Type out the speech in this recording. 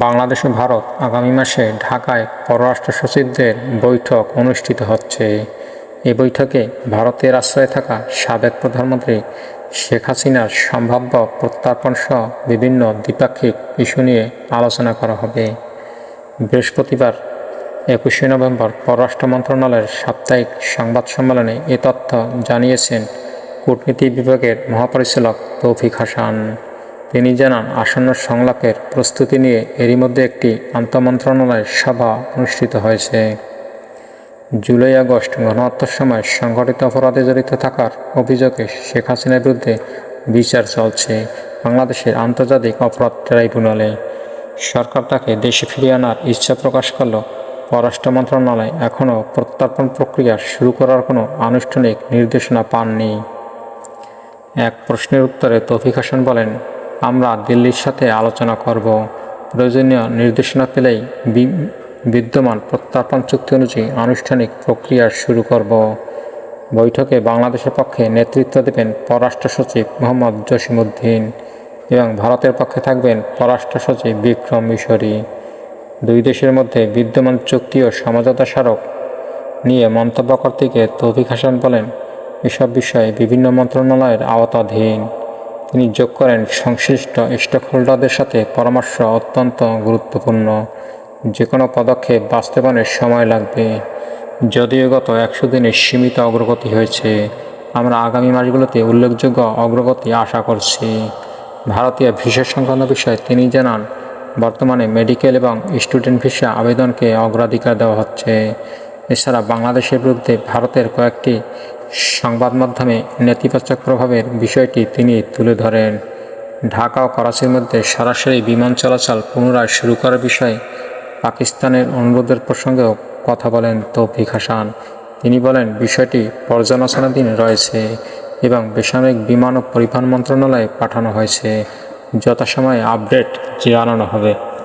বাংলাদেশ ও ভারত আগামী মাসে ঢাকায় পররাষ্ট্র সচিবদের বৈঠক অনুষ্ঠিত হচ্ছে। এ বৈঠকে ভারতের আশ্রয়ে থাকা সাবেক প্রধানমন্ত্রী শেখ হাসিনার সম্ভাব্য প্রত্যার্পণ সহ বিভিন্ন দ্বিপাক্ষিক ইস্যু নিয়ে আলোচনা করা হবে। বৃহস্পতিবার একুশে নভেম্বর পররাষ্ট্র মন্ত্রণালয়ের সাপ্তাহিক সংবাদ সম্মেলনে এ তথ্য জানিয়েছেন কূটনীতি বিভাগের মহাপরিচালক তৌফিক হাসান। তিনি জানান, আসন্ন সংলাপের প্রস্তুতি নিয়ে এরই মধ্যে একটি আন্তঃমন্ত্রণালয় সভা অনুষ্ঠিত হয়েছে। জুলাই আগস্ট গণহত্যার সময় সংগঠিত অপরাধে জড়িত থাকার অভিযোগে শেখ হাসিনার বিরুদ্ধে বিচার চলছে বাংলাদেশের আন্তর্জাতিক অপরাধ ট্রাইব্যুনালে। সরকার তাকে দেশে ফিরিয়ে আনার ইচ্ছা প্রকাশ করল পররাষ্ট্র মন্ত্রণালয় এখনও প্রত্যর্পণ প্রক্রিয়া শুরু করার কোনো আনুষ্ঠানিক নির্দেশনা পাননি। এক প্রশ্নের উত্তরে তৌফিক হাসান বলেন আমরা দিল্লির সাথে আলোচনা করব। প্রয়োজনীয় নির্দেশনা পেলেই বিদ্যমান প্রত্যর্পণ চুক্তি অনুযায়ী আনুষ্ঠানিক প্রক্রিয়া শুরু করব। বৈঠকে বাংলাদেশের পক্ষে নেতৃত্ব দেবেন পররাষ্ট্র সচিব মোহাম্মদ জসিমউদ্দিন এবং ভারতের পক্ষে থাকবেন পররাষ্ট্র সচিব বিক্রম মিশরি। দুই দেশের মধ্যে বিদ্যমান চুক্তি ও সমঝোতা স্মারক নিয়ে মন্তব্য করতে গিয়ে তৌফিক হাসান বলেন, এসব বিষয়ে বিভিন্ন মন্ত্রণালয়ের আওতাধীন। তিনি যোগ করেন সংশ্লিষ্ট স্টক হোল্ডারদের সাথে পরামর্শ অত্যন্ত গুরুত্বপূর্ণ। যে কোনো পদক্ষেপ বাস্তবায়নের সময় লাগবে। যদিও গত একশো দিনে সীমিত অগ্রগতি হয়েছে, আমরা আগামী মাসগুলোতে উল্লেখযোগ্য অগ্রগতি আশা করছি। ভারতীয় ভিসা সংক্রান্ত বিষয়ে তিনি জানান, বর্তমানে মেডিকেল এবং স্টুডেন্ট ভিসা আবেদনকে অগ্রাধিকার দেওয়া হচ্ছে। এছাড়া বাংলাদেশের বিরুদ্ধে ভারতের কয়েকটি সংবাদ মাধ্যমে নেতিবাচক প্রভাবের বিষয়টি তিনি তুলে ধরেন। ঢাকা ও করাচির মধ্যে সরাসরি বিমান চলাচল পুনরায় শুরু করার বিষয়ে পাকিস্তানের অনুরোধের প্রসঙ্গেও কথা বলেন তৌফিক হাসান। তিনি বলেন, বিষয়টি পর্যালোচনাধীন রয়েছে এবং বেসামরিক বিমান ও পরিবহন মন্ত্রণালয়ে পাঠানো হয়েছে। যথাসময়ে আপডেট জানানো হবে।